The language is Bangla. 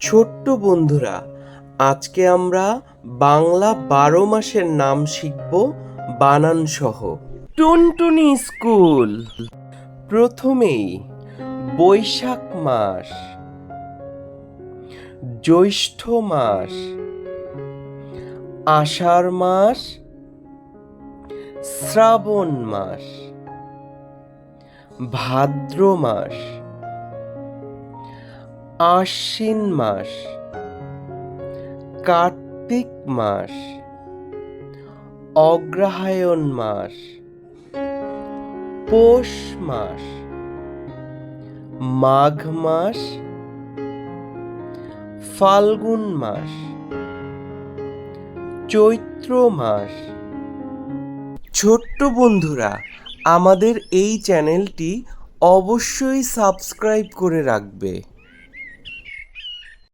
ছোট্ট বন্ধুরা, আজকে আমরা বাংলা বারো মাসের নাম শিখব বানান সহ টুনটুনি স্কুল। প্রথমেই বৈশাখ মাস, জ্যৈষ্ঠ মাস, আষাঢ় মাস, শ্রাবণ মাস, ভাদ্র মাস। আশ্বিন মাস, কার্তিক মাস, অগ্রহায়ণ মাস, পৌষ মাস, মাঘ মাস, ফাল্গুন মাস, চৈত্র মাস। ছোট্ট বন্ধুরা, আমাদের এই চ্যানেলটি অবশ্যই সাবস্ক্রাইব করে রাখবে।